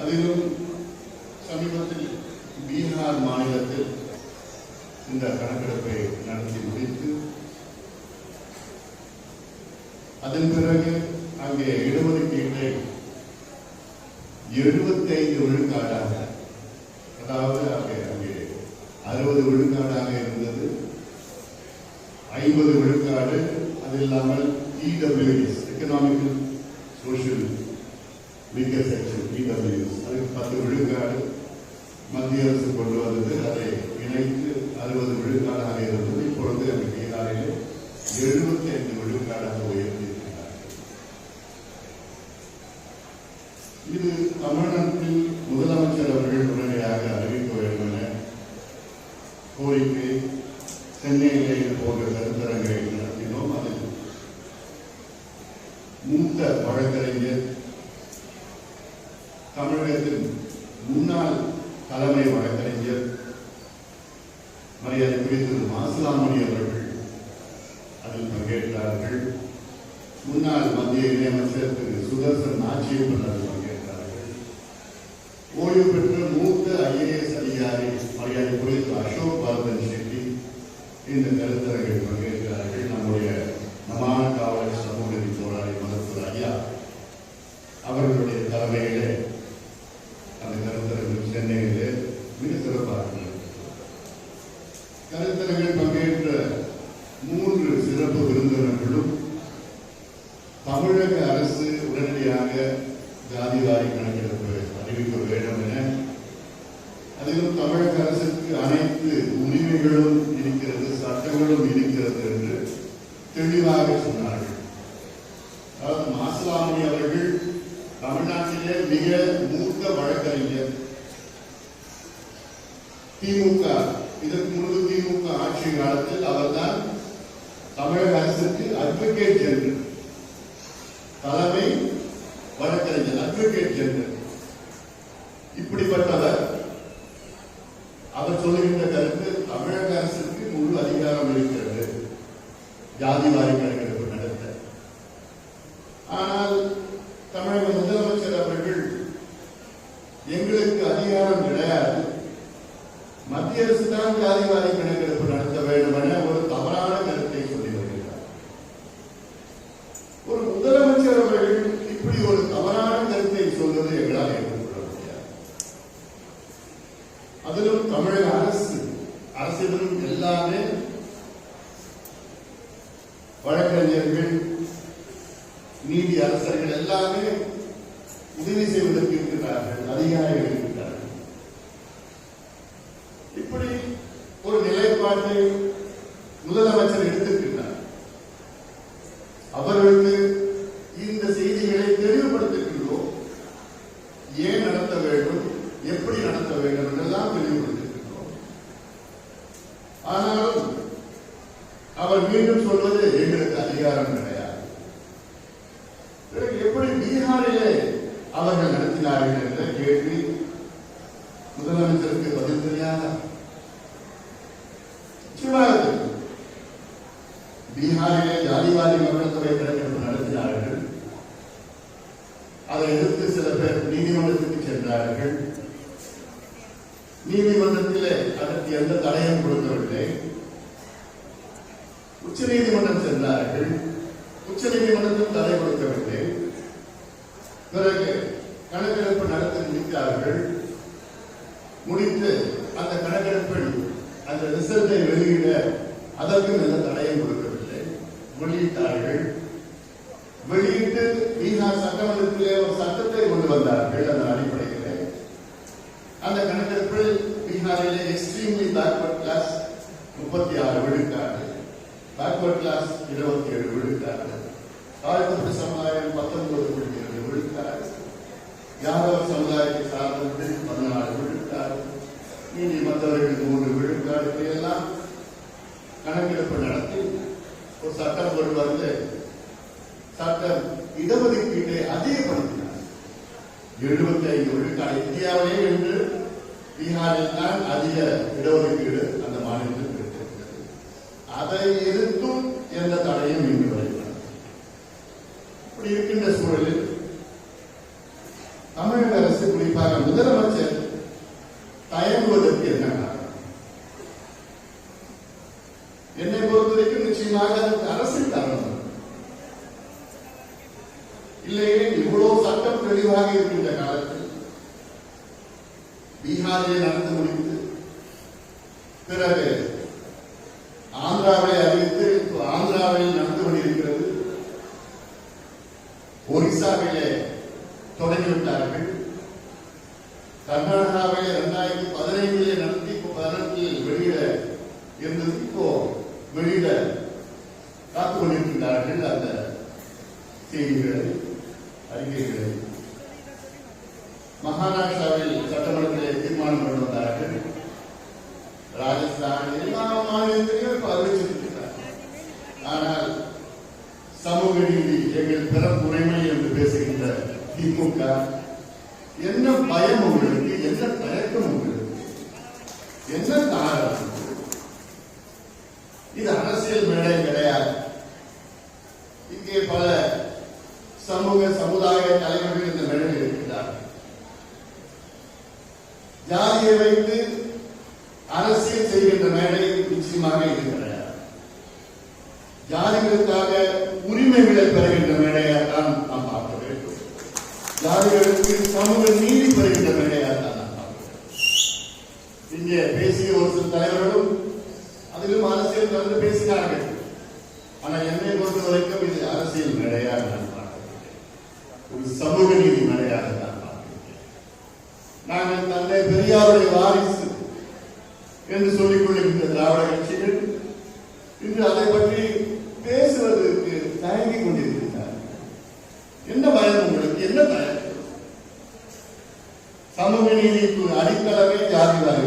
அதிலும் சமீபத்தில் பீகார் மாநிலத்தில் இந்த கணக்கெடுப்பை நடத்தி முடித்து அதன் பிறகு அங்கே இடஒதுக்கீட்டை எழுபத்தைந்து விழுக்காடாக அதாவது அங்கே அங்கே அறுபது விழுக்காடாக இருந்தது. ஐம்பது விழுக்காடு அது இல்லாமல் EWS economical social weaker section EWS அதுக்கு பத்து விழுக்காடு மத்திய அரசு கொண்டு வந்தது. அதை இணைத்து அறுபது விழுக்காடாக இருந்தது. இப்பொழுது அந்த பீகாரிலே எழுபத்தி ஐந்து விழுக்காடாக உயர்த்தியிருக்கிறார்கள் இது தமிழ்நாட்டில் முதலமைச்சர் அவர்கள் உடனடியாக அறிவிக்க வேண்டும் என கோரிக்கை சென்னையிலே இது போன்ற கருத்தரங்களை நடத்தினோம். அதில் மூத்த வழக்கறிஞர் தமிழகத்தின் முன்னாள் தலைமை வழக்கறிஞர் மரியாதைக்குரிய திரு மாசிலாமணி அவர்கள் அதில் பங்கேற்றார்கள். முன்னாள் மத்திய இணையமைச்சர் திரு சுதர்சன் நாச்சியப்பன் அதில் பங்கேற்றார்கள். ஓய்வு பெற்ற மூத்த ஐஏஎஸ் அதிகாரி மரியாதைக்குரிய திரு அசோக் பாரதன் ஷெட்டி இந்த கருத்தரங்கில் பங்கேற்கிறார்கள் நம்முடைய நமான காவலர் சமூக நீதி போராளி மருத்துவர் ஐயா அவர்களுடைய தலைமையிலே அந்த கருத்தரங்கில் சென்னையிலே மிக சிறப்பாக நடைபெற்றது. கருத்தரங்கில் பங்கேற்ற மூன்று சிறப்பு விருந்தினர்களும் தமிழக அரசு உடனடியாக ஜாதிவாரி கணக்கெடுப்பு அறிவிக்க வேண்டும் என அதிலும் தமிழக அரசுக்கு அனைத்து உரிமைகளும் இருக்கிறது சட்டங்களும் இருக்கிறது என்று தெளிவாக சொன்னார்கள். அதாவது மாசுவாமி அவர்கள் தமிழ்நாட்டிலே மிக மூத்த வழக்கறிஞர். திமுக இதற்கு முன்பு திமுக ஆட்சி காலத்தில் அவர்தான் தமிழக அரசுக்கு அட்வொகேட் ஜெனரல் தலைமை வழக்கறிஞர் அட்வொகேட் ஜெனரல் இப்படிப்பட்டவர். அவர் சொல்லுகின்ற கருத்து தமிழக அரசுக்கு முழு அதிகாரம் இருக்கிறது. ஜாதிவாரி கணக்கெடுப்பு நடத்த. ஆனால் தமிழக முதலமைச்சர் அவர்கள் எங்களுக்கு அதிகாரம் கிடையாது. மத்திய அரசு தான் ஜாதிவாரி கணக்கெடுப்பு நடத்த வேண்டும் என ஒரு தவறான கருத்தை சொல்லி வருகிறார். ஒரு முதலமைச்சர் அவர்கள் இப்படி ஒரு தவறான கருத்தை சொல்வது எங்களால் ஏற்றுக்கொள்ள முடியாது. அதிலும் தமிழக அரசு அரசிடம் எல்லாமே வழக்கறிஞர்கள் நீதி அரசர்கள் எல்லாமே உதவி செய்வதற்கு இருக்கிறார்கள் அதிகாரிகள் இருக்கிறார்கள் இப்படி ஒரு நிலைப்பாட்டை முதலமைச்சர் எடுத்திருக்கின்றார். அவர்களுக்கு இந்த செய்திகளை தெளிவுபடுத்துகின்றோம். ஏன் நடத்த வேண்டும் எப்படி நடத்த வேண்டும் என்றெல்லாம் தெளிவுபடுத்துகின்றோம். ஆனாலும் அவர் மீண்டும் சொல்வது எங்களுக்கு அதிகாரம் கிடையாது. எப்படி பீகாரிலே அவர்கள் நடத்தினார்கள் என்ற கேள்வி முதலமைச்சருக்கு பதில் தெரியாதா நிச்சயமாக தெரியும். பீகாரிலே ஜாதிவாரி மக்கள் தொகை கணக்கெடுப்பு நடத்தினார்கள் அதை எதிர்த்து சில பேர் இருக்கிறார்கள் சென்றார்கள் நீதிமன்றத்திலே அதற்கு எந்த தடையும் கொடுக்கவில்லை. உச்ச நீதிமன்றம் சென்றார்கள். உச்ச நீதிமன்றத்தில் தடை கொடுக்கவில்லை. பிறகு கணக்கெடுப்பு நடத்தி முடித்தார்கள். முடித்து அந்த கணக்கெடுப்பில் அந்த ரிசல்ட்டை வெளியிட அதற்கும் எந்த தடையும் கொடுக்கவில்லை. வெளியிட்டார்கள் வெளியிட்டு பீகார் சட்டமன்றத்திலே ஒரு சட்டத்தை கொண்டு வந்தார்கள். அந்த கணக்கெடுப்பில் பீகாரிலே எக்ஸ்ட்ரீம்லி பேக்வர்ட் கிளாஸ் முப்பத்தி ஆறு விழுக்காடு பேக்வர்ட் கிளாஸ் இருபத்தி ஏழு விழுக்காடு தாழ்த்தப்பட்ட சமுதாயம் பத்தொன்பது புள்ளி ஏழு விழுக்காடு யாதவ சமுதாயத்தை சார்ந்தது பதினாலு விழுக்காடு நீதிமன்றவர்கள் மூன்று விழுக்காடு எல்லாம் கணக்கெடுப்பு நடத்தி ஒரு சட்டம் கொண்டு வந்து சட்டம் இடஒதுக்கீட்டை அதிகப்படுத்தினார். எழுபத்தி ஐந்து விழுக்காடு இந்தியாவிலே என்று பீகாரில் தான் அதிக இடஒதுக்கீடு அந்த மாநிலத்தில் கிடைத்திருக்கிறது. அதை எதிர்த்தும் எந்த தடையும் இன்று வருகிறது இப்படி இருக்கின்ற சூழலில் தமிழக அரசு குறிப்பாக முதலமைச்சர் தயங்குவதற்கு என்ன காரணம்? என்னை பொறுத்தவரைக்கும் நிச்சயமாக அதற்கு அரசியல் காரணம் இல்லையே இவ்வளவு சட்டம் தெளிவாக இருக்கின்ற காலத்தில் பீகாரிலே நடந்து முடித்து பிறகு ஆந்திராவை அறிவித்து இப்போ ஆந்திராவில் நடந்து கொண்டிருக்கிறது. ஒரிசாவிலே தொடங்கிவிட்டார்கள் கர்நாடகாவிலே இரண்டாயிரத்தி பதினைந்திலே நடத்தி இப்போ பதினெட்டில் வெளியிட இருந்தது. இப்போ வெளியிட காத்துக் கொண்டிருக்கின்றார்கள் அந்த செய்திகளை அறிக்கைகளை. மகாராஷ்டிராவில் சட்டமன்ற தீர்மானம் கொண்டு வந்தார்கள் ராஜஸ்தான் எல்லா மாநிலத்திலையும் இப்ப அறிவிச்சிருக்கிறார். ஆனால் சமூக நீதி எங்கள் பிறப்புரிமை என்று பேசுகின்ற திமுக என்ன பயம் உங்களுக்கு என்ன தயக்கம் உங்களுக்கு என்ன காரணம் இது அரசியல் மேடை கிடையாது. இங்கே பல சமூக சமுதாய தலைவர்கள் இந்த மேடையில் இருக்கிறார்கள். ஜாதியை வைத்து அரசியல் செய்கின்ற மேடை நிச்சயமாக இது கிடையாது. ஜாதிகளுக்காக உரிமைகளை பெறுகின்ற மேடையாகத்தான் நாம் பார்க்க வேண்டும். ஜாதிகளுக்கு சமூக நீதி பெறுகின்ற மேடையாகத்தான் நாம் பார்க்க வேண்டும். இங்கே பேசிய ஒரு சில தலைவர்களும் அதிலும் அரசியல் கலந்து பேசினார்கள். ஆனால் என்னை பொறுத்த வரைக்கும் இது அரசியல் மேடையாக நான் பார்க்கவில்லை. ஒரு சமூக நீதி மேடையாக பெரியாருடைய வாரிசு என்று சொல்லிக் கொள்ளுகின்ற திராவிட கட்சிகள் இன்று அதை பற்றி பேசுவதற்கு தயங்கிக் கொண்டிருக்கிறார் என்ன பயம் உங்களுக்கு? என்ன பயம்? சமூக நீதிக்கு அடித்தளமே ஜாதிவாரி